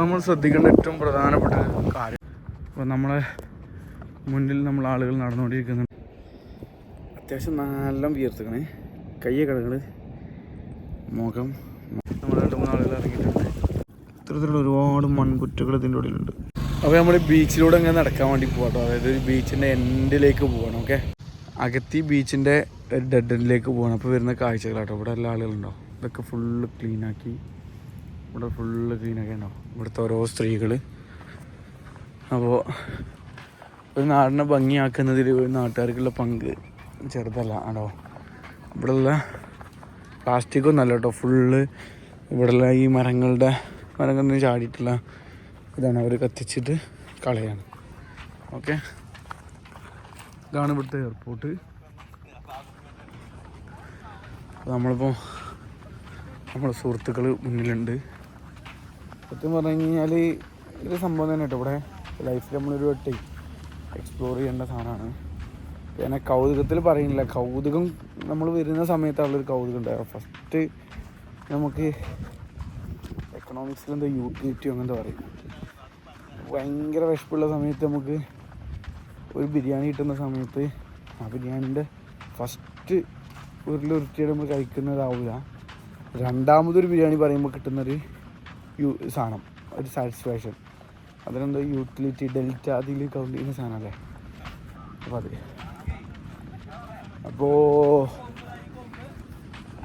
അപ്പോൾ നമ്മൾ ശ്രദ്ധിക്കേണ്ട ഏറ്റവും പ്രധാനപ്പെട്ട കാര്യം. അപ്പോൾ നമ്മളെ മുന്നിൽ നമ്മൾ ആളുകൾ നടന്നുകൊണ്ടിരിക്കുന്നുണ്ട്. അത്യാവശ്യം നല്ല വിയർത്തുക്കണേ. കയ്യെ കടകൾ മുഖം നമ്മൾ രണ്ട് മൂന്ന് ആളുകൾ ഇറങ്ങിയിട്ടുണ്ട്. ഇത്തരത്തിലുള്ള ഒരുപാട് മൺകുറ്റകൾ ഇതിന്റെ ഉള്ളിലുണ്ട്. അപ്പോൾ നമ്മൾ ബീച്ചിലൂടെ ഇങ്ങനെ നടക്കാൻ വേണ്ടി പോകാട്ടോ അതായത് ഒരു ബീച്ചിന്റെ എൻഡിലേക്ക് പോകണം ഓക്കെ? അകത്തി ബീച്ചിന്റെ ഡെഡ് എൻഡിലേക്ക് പോകണം അപ്പോൾ വരുന്ന കാഴ്ചകളാട്ടോ. ഇവിടെ എല്ലാ ആളുകളുണ്ടോ? ഇതൊക്കെ ഫുള്ള് ക്ലീനാക്കി ഇവിടെ ഫുള്ള് ക്ലീനൊക്കെ ഉണ്ടാവും ഇവിടുത്തെ ഓരോ സ്ത്രീകൾ അപ്പോൾ ഒരു നാടിനെ ഭംഗിയാക്കുന്നതിൽ ഒരു നാട്ടുകാർക്കുള്ള പങ്ക് ചെറുതല്ല ആണോ? ഇവിടെയുള്ള പ്ലാസ്റ്റിക് ഒന്നല്ല കേട്ടോ ഫുള്ള് ഇവിടെയുള്ള ഈ മരങ്ങളുടെ മരങ്ങളിൽ നിന്ന് ചാടിയിട്ടുള്ള ഇതാണ് അവർ കത്തിച്ചിട്ട് കളയാണ്. ഓക്കെ ഇതാണ് ഇവിടുത്തെ എയർപോർട്ട് നമ്മളിപ്പോൾ നമ്മുടെ സുഹൃത്തുക്കൾ മുന്നിലുണ്ട്. സത്യം പറഞ്ഞു കഴിഞ്ഞാൽ ഒരു സംഭവം തന്നെ കേട്ടോ. ഇവിടെ ലൈഫിൽ നമ്മളൊരു വട്ടേ എക്സ്പ്ലോർ ചെയ്യേണ്ട സാധനമാണ്. പിന്നെ കൗതുകത്തിൽ പറയുന്നില്ല. കൗതുകം നമ്മൾ വരുന്ന സമയത്തുള്ളൊരു കൗതുകം ഉണ്ടായിരുന്നു. ഫസ്റ്റ് നമുക്ക് എക്കണോമിക്സിൽ എന്താ യൂട്ടിലിറ്റി അങ്ങനത്തെ പറയും. ഭയങ്കര വിശപ്പുള്ള സമയത്ത് നമുക്ക് ഒരു ബിരിയാണി കിട്ടുന്ന സമയത്ത് ആ ബിരിയാണീന്റെ ഫസ്റ്റ് ഉരുളുരുട്ടിയുടെ നമ്മൾ കഴിക്കുന്നതാവില്ല രണ്ടാമതൊരു ബിരിയാണി പറയുമ്പോൾ കിട്ടുന്നൊരു യു സാധനം. ഒരു സാറ്റിസ്ഫാക്ഷൻ അതിനെന്തോ യൂട്ടിലിറ്റി ഡെൽറ്റ അതിൽ കൗണ്ട് ചെയ്യുന്ന സാധനമല്ലേ? അപ്പോൾ അത്. അപ്പോൾ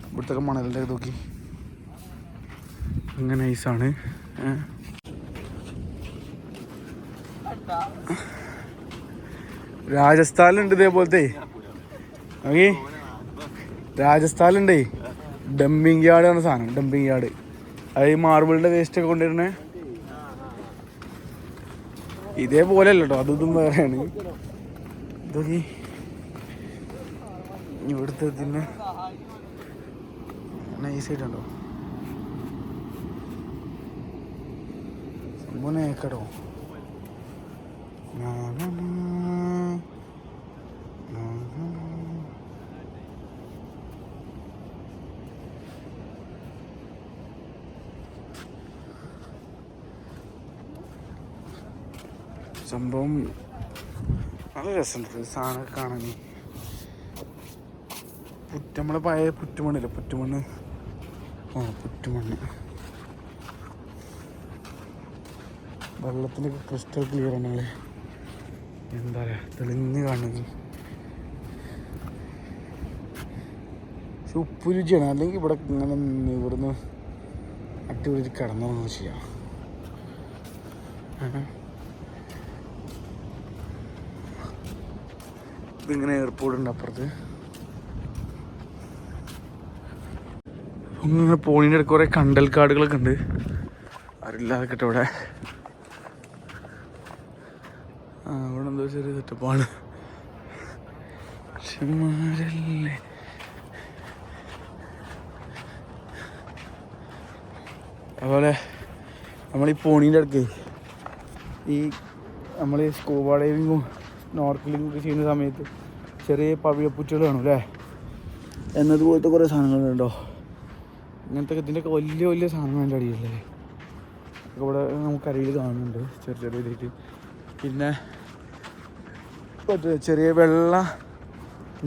ഇവിടുത്തെ മണലിന്റെ നോക്കി. അങ്ങനെ നൈസാണ് രാജസ്ഥാനിലുണ്ട് ഇതേപോലത്തെ. ഓക്കെ രാജസ്ഥാനിലുണ്ടേ. ഡംപിങ് യാർഡ് ആണ് സാധനം. Dumping yard. അത് ഈ മാർബിളിന്റെ വേസ്റ്റ് ഒക്കെ കൊണ്ടുവരുന്നേ? ഇതേപോലെ അല്ല കേട്ടോ അതും വേറെയാണ്. ഇതൊക്കെ ഇവിടുത്തെ പിന്നെ നൈസായിട്ടുണ്ടോ സംഭവം ഏക്കടോ നാ, നാ, നാ. നാ, നാ, നാ. സംഭവം നല്ല രസമുണ്ട്. സാധനമൊക്കെ കാണാൻ. പുറ്റ് പഴയ പുറ്റുമണ്ണില്ല? പുറ്റുമണ്ണ്. ആ പുറ്റുമണ്ണ്. വെള്ളത്തിന്റെ ക്രിസ്റ്റൽ ക്ലിയർ ആണ് ഞങ്ങൾ എന്താ പറയുക തെളിഞ്ഞ് കാണുന്നത്. പക്ഷെ ഉപ്പ് രുചിയാണ്. അല്ലെങ്കിൽ ഇവിടെ ഇങ്ങനെ ഇവിടുന്ന് അടിപൊളി കിടന്നു ചെയ്യാം. ഇതിങ്ങനെ എയർപോർട്ട് ഉണ്ട് അപ്പുറത്ത്. ഇങ്ങനെ പോണിന്റെ ഇടയ്ക്ക് കുറേ കണ്ടൽ കാടുകളൊക്കെ ഉണ്ട്. അറിയില്ലാതെ കേട്ടോ ഇവിടെ. ആ ഇവിടെ എന്തോ ചെറിയ സെറ്റപ്പാണ് ചെമ്മാരല്ലേ അതുപോലെ നമ്മൾ ഈ പോണീന്റെ അടുത്ത് ഈ നമ്മൾ സ്കൂബ ഡൈവിങ്ങും സ്നോർക്കലിംഗ് ഒക്കെ ചെയ്യുന്ന സമയത്ത് ചെറിയ പവിഴപ്പുറ്റുകൾ കാണും അല്ലേ? എന്നതുപോലത്തെ കുറേ സാധനങ്ങളുണ്ടോ ഇങ്ങനത്തെ ഇതിന്റെയൊക്കെ വലിയ വലിയ സാധനങ്ങൾ എന്റെ അടിയിലല്ലേ ഇവിടെ നമുക്കരയിൽ കാണുന്നുണ്ട്. ചെറിയ ചെറിയ ഇതായിട്ട്. പിന്നെ ചെറിയ വെള്ള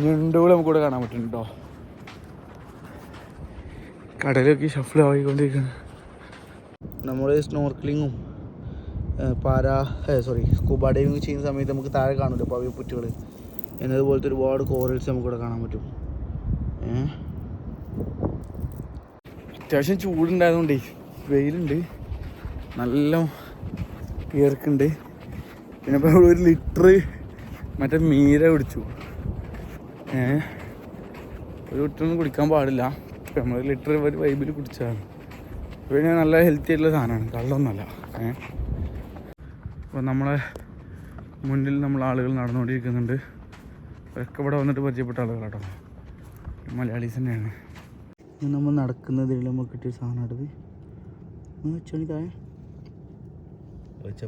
ഞണ്ടുകൾ നമുക്കിവിടെ കാണാൻ പറ്റുന്നുണ്ടോ കടലൊക്കെ ഷഫിൾ ആയിക്കൊണ്ടിരിക്കുന്നു നമ്മൾ സ്നോർക്കലിങ്ങും പാര സോറി സ്കൂബ ഡൈവിങ് ചെയ്യുന്ന സമയത്ത് നമുക്ക് താഴെ കാണുമല്ലോ പവി പുറ്റുകൾ. എന്നതുപോലത്തെ ഒരുപാട് കോറൽസ് നമുക്കിവിടെ കാണാൻ പറ്റും? അത്യാവശ്യം ചൂടുണ്ടായതുകൊണ്ടേ വെയിലുണ്ട്. നല്ല വിയർക്കുണ്ട്. പിന്നെ ഇപ്പോൾ ഒരു ലിറ്റർ മറ്റേ മീര കുടിച്ചു. ഏ? ഒരു ലിറ്ററൊന്നും കുടിക്കാൻ പാടില്ല. നമ്മൾ ലിറ്റർ ഒരു വൈബിൽ കുടിച്ചതാണ്. പിന്നെ നല്ല ഹെൽത്തി ആയിട്ടുള്ള സാധനമാണ്. കള്ളൊന്നുമല്ല. ഏ? അപ്പോൾ നമ്മളെ മുന്നിൽ നമ്മൾ ആളുകൾ നടന്നുകൊണ്ടിരിക്കുന്നുണ്ട്. അവരൊക്കെ ഇവിടെ വന്നിട്ട് പരിചയപ്പെട്ട ആളുകളാട്ടോ മലയാളീസ് തന്നെയാണ്. ഇന്ന് നമ്മൾ നടക്കുന്നതിൽ നമുക്ക് കിട്ടിയ സാധനം ചെണി താഴെ. വെച്ച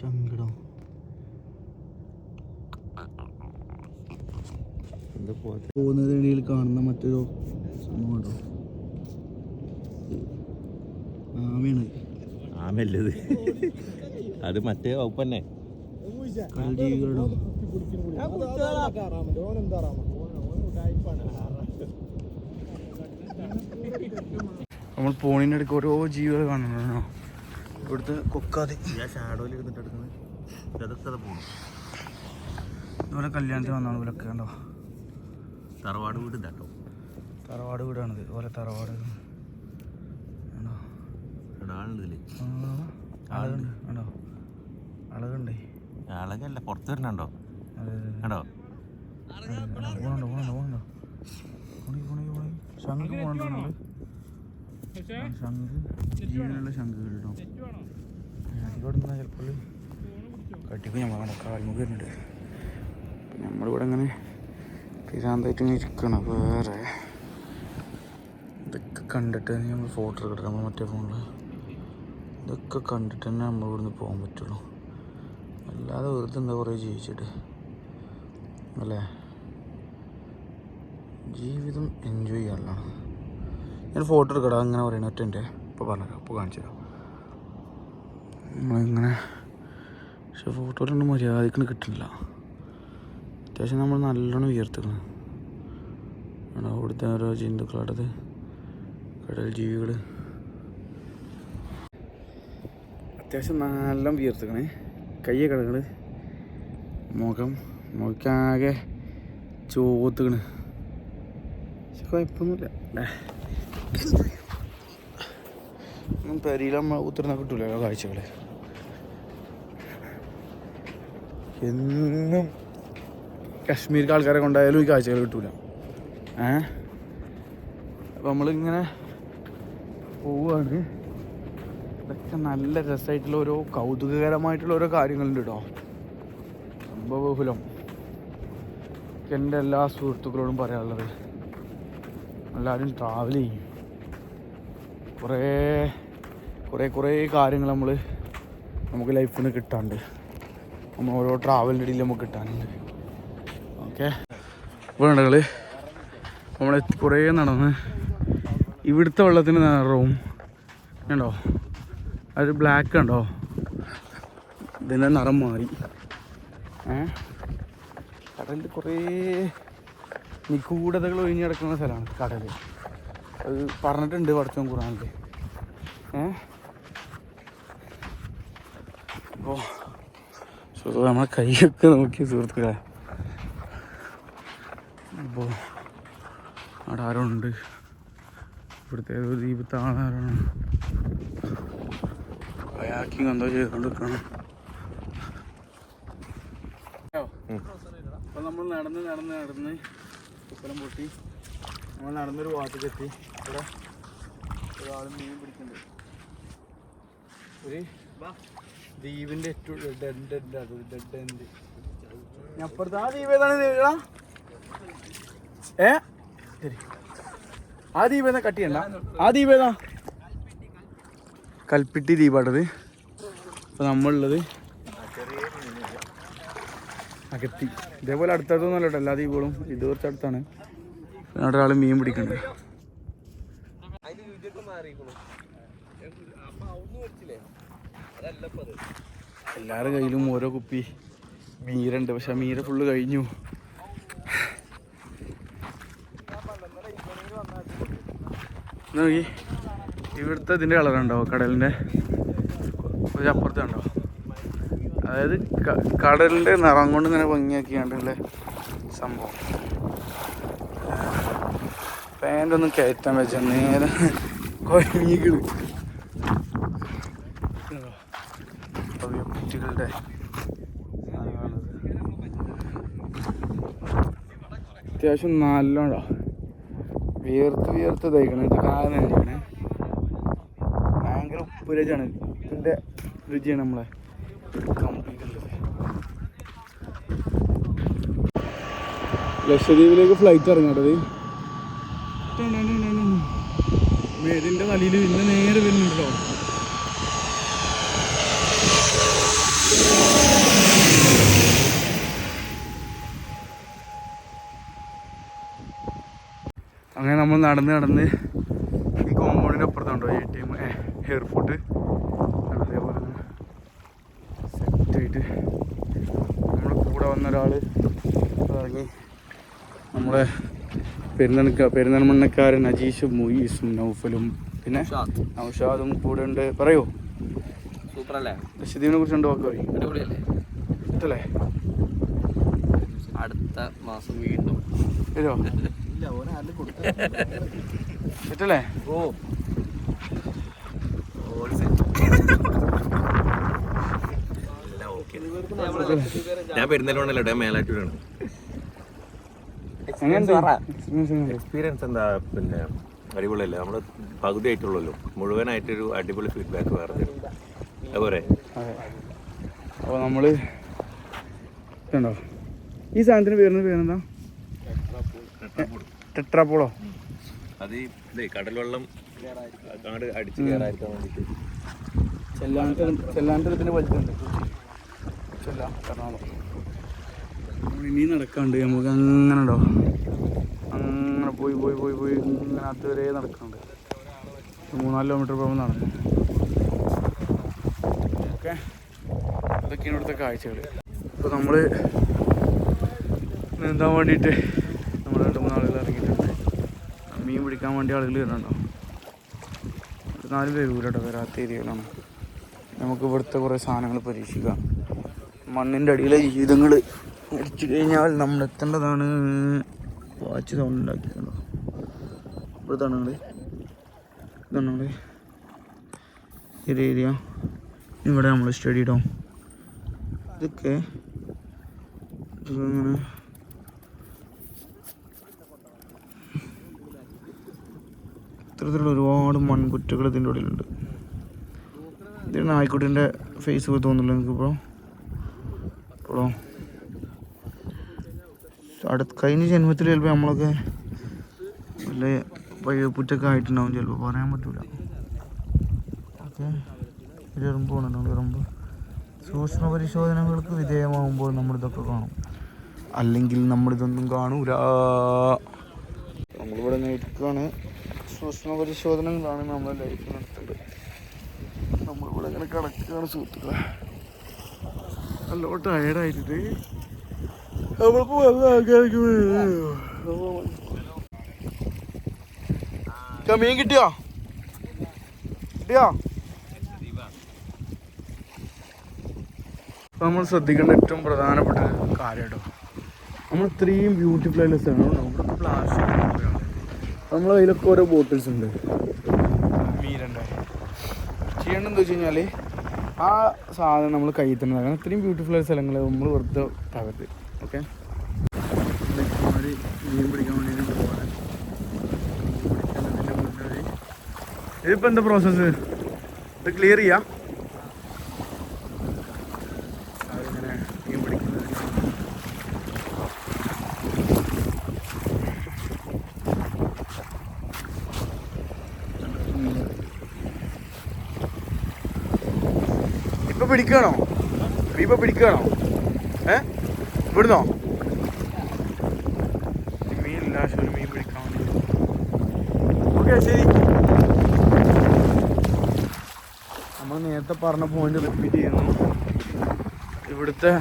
സങ്കടം പോകുന്നതിനിടയിൽ കാണുന്ന മറ്റൊരു സംഭവം ആമയാണ്. ആമല്ലത് അത് മറ്റേ ജീവികളുടെ നമ്മൾ പോണിന്റെ അടുക്ക് ഓരോ ജീവികൾ കാണണോ ഇവിടുത്തെ കൊക്കാതെ. ഇതുപോലെ കല്യാണത്തിന് വന്നാണ് ഇവരൊക്കെ കണ്ടോ? തറവാട് വീട് തറവാട് വീടാണിത്. ഇതുപോലെ തറവാട് ഇവിടെ അളകുണ്ട് കണ്ടോ അളകുണ്ടേ അളകല്ല പുറത്ത് വരണുണ്ടോ? അതെ അതെ. കണ്ടോ പോണുണ്ടോ പോണുണ്ടോ പോണുണ്ടോ? പോണി പോണി പോണി. ശംഖ് പോണുണ്ടോ ശംഖ്. ജീവനുള്ള ശംഖ് കേട്ടോ. അതിലൂടെ നിന്നാൽ ചിലപ്പോൾ കട്ടിപ്പ് ഞാൻ കാൽമുഖ വരുന്നുണ്ട്. നമ്മളിവിടെ ഇങ്ങനെ പിരാന്തായിട്ട് ഇങ്ങനെ ഇരിക്കണം. വേറെ. ഇതൊക്കെ കണ്ടിട്ട് നമ്മൾ ഫോട്ടോ എടുക്കട്ടെ. നമ്മൾ മറ്റേ ഫോണിൽ ഇതൊക്കെ കണ്ടിട്ട് തന്നെ നമ്മൾ ഇവിടുന്ന് പോകാൻ പറ്റുള്ളൂ. അല്ലാതെ വെറുതെ എന്താ കുറേ ജീവിച്ചിട്ട്. അല്ലേ? ജീവിതം എൻജോയ് ചെയ്യാനുള്ളതാണ് ഞാൻ ഫോട്ടോ എടുക്കടാ അങ്ങനെ പറയണ ഒറ്റ എന്റെ ഇപ്പോൾ പറഞ്ഞുതരാം ഇപ്പോൾ കാണിച്ചു തരാം. നമ്മളിങ്ങനെ പക്ഷെ ഫോട്ടോയിലൊന്നും മര്യാദക്കിന് കിട്ടില്ല അത്യാവശ്യം നമ്മൾ നല്ലോണം ഉയർത്തിക്കണം ആണോ അവിടുത്തെ ഓരോ ജന്തുക്കളടത് കടൽ ജീവികൾ അത്യാവശ്യം നല്ല വിയർത്തുക്കണേ. കയ്യെ കിടക്കണ്. മുഖം മുഖക്കാകെ ചോത്തുക്കണ് പക്ഷെ കുഴപ്പമൊന്നുമില്ല. ഒന്നും പെരിയിലമ്മ ഉത്തരം കിട്ടൂലല്ലോ കാഴ്ചകൾ എന്നും കാശ്മീർക്ക് ആൾക്കാരെ കൊണ്ടായാലും ഈ കാഴ്ചകൾ കിട്ടൂല. ഏ? അപ്പം നമ്മളിങ്ങനെ പോവുകയാണ് ഇതൊക്കെ നല്ല രസമായിട്ടുള്ള ഓരോ കൗതുകകരമായിട്ടുള്ള ഓരോ കാര്യങ്ങളുണ്ട് കേട്ടോ സംഭവബഹുലം എന്റെ എല്ലാ സുഹൃത്തുക്കളോടും പറയാനുള്ളത് എല്ലാവരും ട്രാവൽ ചെയ്യും. കുറേ കുറേ കുറേ കാര്യങ്ങൾ നമ്മൾ നമുക്ക് ലൈഫിൽ നിന്ന് കിട്ടാണ്ട്. നമ്മൾ ഓരോ ട്രാവലിന്റെ ഇടയിൽ നമുക്ക് കിട്ടാനുണ്ട്. ഓക്കെ വേണ്ടകൾ നമ്മൾ കുറേ നടന്ന് ഇവിടുത്തെ വെള്ളത്തിന് നിറവും കണ്ടോ? അത് ബ്ലാക്ക് ഉണ്ടോ? ഇതിന്റെ നിറം മാറി. ഏ? കടലിൽ കുറേ നിഗൂഢതകൾ ഒഴിഞ്ഞു കിടക്കുന്ന സ്ഥലമാണ് കടൽ അത് പറഞ്ഞിട്ടുണ്ട് പഠിച്ചോൻ ഖുറാനിൽ ഏ? അപ്പോൾ നമ്മളെ കൈയൊക്കെ നോക്കി സുഹൃത്തുക്കളെ. അപ്പോൾ അവിടെ ആരോ ഇവിടുത്തെ ഏതോ ദീപത്താണ് ആരാണ്? കയാക്കിങ് എന്തോ ചെയ്തുകൊണ്ടിരിക്കണം അപ്പോൾ നമ്മൾ നടന്ന് നടന്ന് നടന്ന് ഉപ്പലം പൊട്ടി. നമ്മൾ നടന്നൊരു എത്തി. ഇവിടെ ഒരാൾ മീൻ പിടിക്കുന്നുണ്ട്. ഒരു ദ്വീപിന്റെ ഏറ്റവും ഡെഡ് ഡെഡ് അത് ഡെഡ് എൻഡ് ഞാൻ അപ്പുറത്ത് ആ ദ്വീപ് ഏതാണ് നീള ഏ? ശരി. ആ ദ്വീപ് ഏതാ? കട്ടിയണ്ട ആ ദ്വീപ് ഏതാ? കൽപ്പിട്ടി ദ്വീപാട്ടത് അപ്പോൾ നമ്മളുള്ളത് അകത്തി. ഇതേപോലെ അടുത്തടുത്തൊന്നും അല്ല എല്ലാ ദ്വീപുകളും ഇത് കുറച്ച് അടുത്താണ്. അവിടെ ഒരാൾ മീൻ പിടിക്കുന്നുണ്ട് എല്ലാവരുടെ കയ്യിലും ഓരോ കുപ്പി മീരുണ്ട് പക്ഷെ മീര ഫുള്ള് കഴിഞ്ഞു. നോക്കി. ഇവിടുത്തെ ഇതിന്റെ കളറുണ്ടോ? കടലിന്റെ? ഒരു അപ്പുറത്ത് ഉണ്ടോ? അതായത് കടലിന്റെ നിറം കൊണ്ട് ഇങ്ങനെ ഭംഗിയാക്കിയാണ്ടുള്ള സംഭവം. പാന്റൊന്നും കയറ്റാൻ വെച്ച നേരെ കുട്ടികളുടെ. അത്യാവശ്യം നല്ലോണ്ടോ വിയർത്ത് വിയർത്ത് തയ്ക്കണം ഇത് കാലം നനഞ്ഞിക്കണേ ആണ്. ഇതിന്റെ രുചിയാണ് നമ്മളെ കംപ്ലീറ്റ് ഉള്ളത്. ലക്ഷദ്വീപിലേക്ക് ഫ്ലൈറ്റ് ഇറങ്ങേണ്ടത് ഇതിന്റെ തലയിൽ ഇന്ന് നേരെ വരുന്നുണ്ടല്ലോ. അങ്ങനെ നമ്മൾ നടന്ന് നടന്ന് ഈ കോമ്പൗണ്ടിന്റെ അപ്പുറത്തുണ്ടോ? എ ടി എം എയർപോർട്ട് അതേപോലെ തന്നെ സെറ്റായിട്ട് നമ്മുടെ കൂടെ വന്ന ഒരാൾ ഇറങ്ങി. നമ്മളെ പെരുന്നണക്ക പെരുന്നമണ്ണക്കാരൻ അജീഷും മുയീസും നൗഫലും പിന്നെ നൗഷാദും കൂടെ ഉണ്ട്. പറയോ. സൂപ്പർ അല്ലേ ലക്ഷദ്വീപിനെ കുറിച്ച് രണ്ട് വാക്ക് പറയും. അടിപൊളിയല്ലേ? ഇഷ്ടല്ലേ? അടുത്ത മാസം വീണ്ടും. വരുമോ സെറ്റല്ലേ ഓ. എല്ലാം ഓക്കെ ഞാൻ പെരുന്തൽമണ്ണല്ലോ ഞാൻ മേലാറ്റൂരാണ്. Experience എങ്ങനെയുണ്ട്? എക്സ്പീരിയൻസ് എന്താ പിന്നെ അടിപൊളിയല്ലേ? നമ്മൾ പകുതി ആയിട്ടുള്ളല്ലോ. മുഴുവനായിട്ടൊരു അടിപൊളി ഫീഡ്ബാക്ക് വേറെ തരും അതുപോലെ അതെ. അപ്പോൾ നമ്മൾ കണ്ടോ ഈ സാധനത്തിന് പേരുന്ന പേരെന്താ? ടെട്രാപ്പോളോ അത് ഈ ഇതേ അടിച്ച് വേണ്ടിയിട്ട് ഇതിന് ചെല്ലാം എറണാകുളം. ഇനി നടക്കാണ്ട്. നമുക്ക് അങ്ങനെ ഉണ്ടോ? അങ്ങനെ പോയി പോയി പോയി പോയി. ഇങ്ങനെ അതുവരെ നടക്കുന്നുണ്ട് മൂന്നാൽ കിലോമീറ്റർ പോകുമ്പോൾ നടന്നു. ഓക്കെ. അതൊക്കെയാണ് ഇവിടുത്തെ കാഴ്ചകൾ അപ്പോൾ നമ്മൾ നീന്താൻ വേണ്ടിയിട്ട് നമ്മൾ രണ്ട് മൂന്ന് ആളുകൾ ഇറങ്ങിയിട്ടുണ്ട്. മീൻ പിടിക്കാൻ വേണ്ടി ആളുകൾ വരുന്നുണ്ടോ? നാല് കൂടെ വരാത്ത ഏരിയകളാണ് നമുക്ക് ഇവിടുത്തെ കുറേ സാധനങ്ങൾ പരീക്ഷിക്കാം. മണ്ണിന്റെ അടിയിലെ ജീവിതങ്ങൾ അടിച്ചു കഴിഞ്ഞാൽ നമ്മൾ എത്തേണ്ടതാണ്. വാച്ച് സൗണ്ട് ഉണ്ടാക്കിയിട്ടുണ്ടോ ഇവിടുത്താണ് നിങ്ങൾ ഇതാണ് ഏരിയ ഇവിടെ നമ്മൾ സ്റ്റഡി ഇടാം. ഇതൊക്കെ. ഇങ്ങനെ ഇത്തരത്തിലുള്ള ഒരുപാട് മൺകുറ്റകൾ ഇതിന്റെ ഉള്ളിലുണ്ട്. ഇത് നായ്ക്കുട്ടിന്റെ ഫേസ് പോയി തോന്നുന്നില്ല നിങ്ങൾക്ക് ഇപ്പോൾ ഇപ്പോഴോ അടുത്ത കഴിഞ്ഞ ജന്മത്തിൽ ചിലപ്പോൾ നമ്മളൊക്കെ വല്ല പഴയപ്പുറ്റൊക്കെ ആയിട്ടുണ്ടാവും ചിലപ്പോൾ. പറയാൻ പറ്റൂല. ഓക്കെ. കൊണ്ടുണ്ടാവും എറുമ്പ് സൂക്ഷ്മ പരിശോധനകൾക്ക് വിധേയമാകുമ്പോൾ നമ്മളിതൊക്കെ കാണും. അല്ലെങ്കിൽ നമ്മളിതൊന്നും കാണൂല. നമ്മളിവിടെ നിൽക്കുകയാണ്. സൂക്ഷ്മ പരിശോധനകളാണ് നമ്മുടെ നടത്തുന്നത്. നമ്മൾ നമ്മളിവിടെ ഇങ്ങനെ കിടക്കുകയാണ് സുഹൃത്തുക്കളെ. നല്ലോട്ട് ടയർഡായിട്ട് നമ്മൾക്ക് വെള്ളം ആൾക്കാർക്ക് മീൻ കിട്ടിയോ? കിട്ടിയോ? നമ്മൾ ശ്രദ്ധിക്കേണ്ട ഏറ്റവും പ്രധാനപ്പെട്ട കാര്യം കേട്ടോ നമ്മൾ ഇത്രയും ബ്യൂട്ടിഫുൾ ആയിട്ടുള്ള സ്ഥലമാണ് നമ്മുടെ പ്ലാസ്റ്റിക് നമ്മൾ അതിലൊക്കെ ഓരോ ബോട്ടിൽസ് ഉണ്ട്. മീരന്റെ ചെയ്യേണ്ടതെന്ന് വെച്ച് കഴിഞ്ഞാൽ ആ സാധനം നമ്മൾ കയ്യിൽ തന്നെ കാരണം ഇത്രയും ബ്യൂട്ടിഫുൾ ആയ സ്ഥലങ്ങൾ നമ്മൾ വെറുതെ തകർത്ത്. ഓക്കെ മീൻ പിടിക്കാൻ വേണ്ടി പോകാൻ ഇതിപ്പോൾ എന്താ പ്രോസസ്സ് ഇത് ക്ലിയർ ചെയ്യാം. പിടിക്കണോ? ഇപ്പൊ പിടിക്കണോ? ഏ? ഇവിടുന്നോ? മീനില്ല ഒരു മീൻ പിടിക്കാൻ ഓക്കെ ശരി. നമ്മൾ നേരത്തെ പറഞ്ഞ പോയിന്റ് റിപ്പീറ്റ് ചെയ്യുന്നു. ഇവിടുത്തെ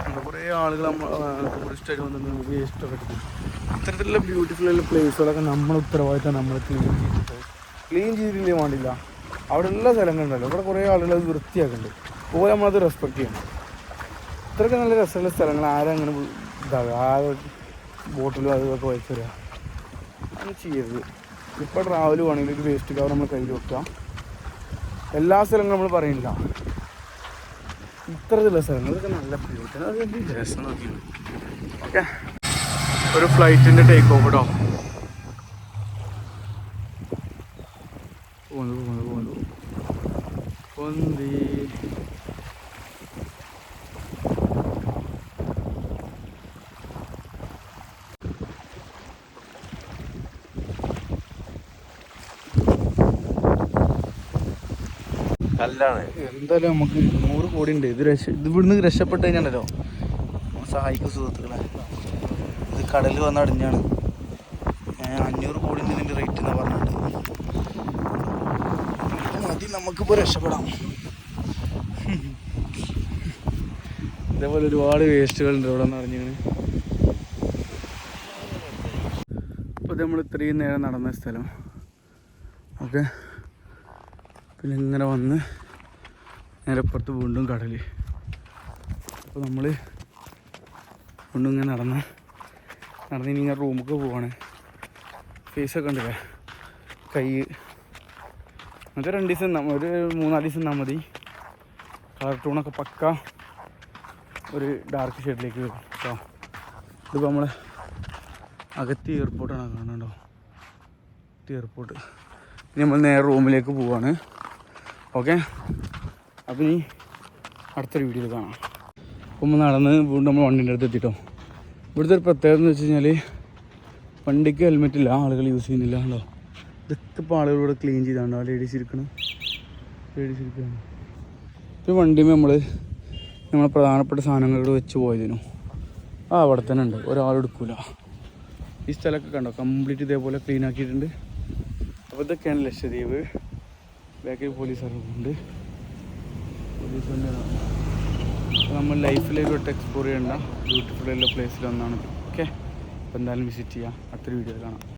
എന്താ കുറേ ആളുകൾ നമ്മൾ ടൂറിസ്റ്റായിട്ട് വന്നിട്ട് വേസ്റ്റൊക്കെ എടുക്കും ഇത്തരത്തിലുള്ള ബ്യൂട്ടിഫുൾ പ്ലേസുകളൊക്കെ നമ്മൾ ഉത്തരവാദിത്തം നമ്മൾ ക്ലീൻ ചെയ്തിട്ട് ക്ലീൻ ചെയ്തില്ലേ വേണ്ടില്ല അവിടെ ഉള്ള സ്ഥലങ്ങളുണ്ടല്ലോ. ഇവിടെ കുറേ ആളുകൾ അത് വൃത്തിയാക്കുന്നുണ്ട് പോലെ നമ്മളത് റെസ്പെക്ട് ചെയ്യണം. ഇത്രയൊക്കെ നല്ല രസമുള്ള സ്ഥലങ്ങൾ. ആരും അങ്ങനെ ഇതാകുക ആ ബോട്ടിലും അത് ഇതൊക്കെ വലിച്ചു തരിക അങ്ങനെ ചെയ്യരുത്. ഇപ്പോൾ ട്രാവൽ വേണമെങ്കിൽ ഒരു വേസ്റ്റ് കവർ നമ്മൾ കയ്യിൽ വെക്കുക എല്ലാ സ്ഥലങ്ങളും നമ്മൾ പറയുന്നില്ല. ഇത്തരത്തിലുള്ള സ്ഥലങ്ങൾ. നല്ല രസം ഓക്കെ ഒരു ഫ്ലൈറ്റിന്റെ ടേക്ക് ഓഫ് കേട്ടോ കല്ലാണ് എന്തായാലും നമുക്ക് നൂറ് കോടി ഉണ്ട്. ഇത് രക്ഷ ഇത് ഇവിടുന്ന് രക്ഷപ്പെട്ട് കഴിഞ്ഞാണല്ലോ. സഹായിക്കും സുഹൃത്തുക്കളെ. ഇത് കടലിൽ വന്ന് അഞ്ഞൂറ് കോടി ഇതിന്റെ റേറ്റ് എന്നാണ് പറഞ്ഞിട്ട്. മാറ്റി നമുക്കിപ്പോൾ രക്ഷപ്പെടാം. ഇതേപോലെ ഒരുപാട് വേസ്റ്റുകളുണ്ട് ഇവിടെ നിന്ന് അറിഞ്ഞിങ്ങനെ അപ്പോൾ നമ്മൾ ഇത്രയും നേരം നടന്ന സ്ഥലം. ഓക്കെ. പിന്നെ ഇങ്ങനെ വന്ന് നേരെ പുറത്ത് വീണ്ടും കടൽ അപ്പോൾ നമ്മൾ വീണ്ടും ഇങ്ങനെ നടന്ന് നടന്ന് ഇനി ഇങ്ങനെ റൂമൊക്കെ പോവാണ്. ഫേസൊക്കെ ഉണ്ടല്ലേ കൈ. എന്നിട്ട് രണ്ട് ദിവസം ഒരു മൂന്നാൽ ദിവസം നിന്നാൽ മതി. കളർ ടൂണൊക്കെ പക്ക ഒരു ഡാർക്ക് ഷെയ്ഡിലേക്ക് വരും. കേട്ടോ ഇതിപ്പോൾ നമ്മൾ അകത്തി എയർപോർട്ടാണ് കാണുന്നുണ്ടോ എയർപോർട്ട് ഇനി നമ്മൾ നേരെ റൂമിലേക്ക് പോവാണ്. ഓക്കെ അപ്പം ഇനി അടുത്തൊരു വീഡിയോയിൽ കാണാം. അപ്പം നടന്ന് വീണ്ടും നമ്മൾ വണ്ടീന്റെ അടുത്ത് എത്തിട്ടോ. ഇവിടുത്തെ ഒരു പ്രത്യേകത എന്ന് വെച്ച് കഴിഞ്ഞാൽ വണ്ടിക്ക് ഹെൽമെറ്റ് ഇല്ല ആളുകൾ യൂസ് ചെയ്യുന്നില്ല ഉണ്ടോ ഇതൊക്കെ ഇപ്പോൾ ആളുകൾ ഇവിടെ ക്ലീൻ ചെയ്താണ്ടോ? ലേഡീസ് ഇരിക്കണം. ലേഡീസ് ഇരിക്കണം. ഈ വണ്ടിമേ നമ്മൾ നമ്മളെ പ്രധാനപ്പെട്ട സാധനങ്ങൾ ഇവിടെ വെച്ച് പോയതിനു. ആ അവിടെ തന്നെ ഉണ്ട്. ഒരാൾ എടുക്കൂല. ഈ സ്ഥലമൊക്കെ കണ്ടോ? കംപ്ലീറ്റ് ഇതേപോലെ ക്ലീൻ ആക്കിയിട്ടുണ്ട്. അപ്പോൾ ഇതൊക്കെയാണ് ലക്ഷദ്വീപ്. ബാക്കിൽ പോലീസുകാരുണ്ട് പോലീസ് തന്നെയാണ് നമ്മൾ ലൈഫിലേക്ക് ഒട്ട് എക്സ്പ്ലോർ ചെയ്യേണ്ട ബ്യൂട്ടിഫുൾ ഉള്ള പ്ലേസിലൊന്നാണ് ഓക്കെ അപ്പോൾ എന്തായാലും വിസിറ്റ് ചെയ്യാം. അടുത്തൊരു വീഡിയോ കാണാം.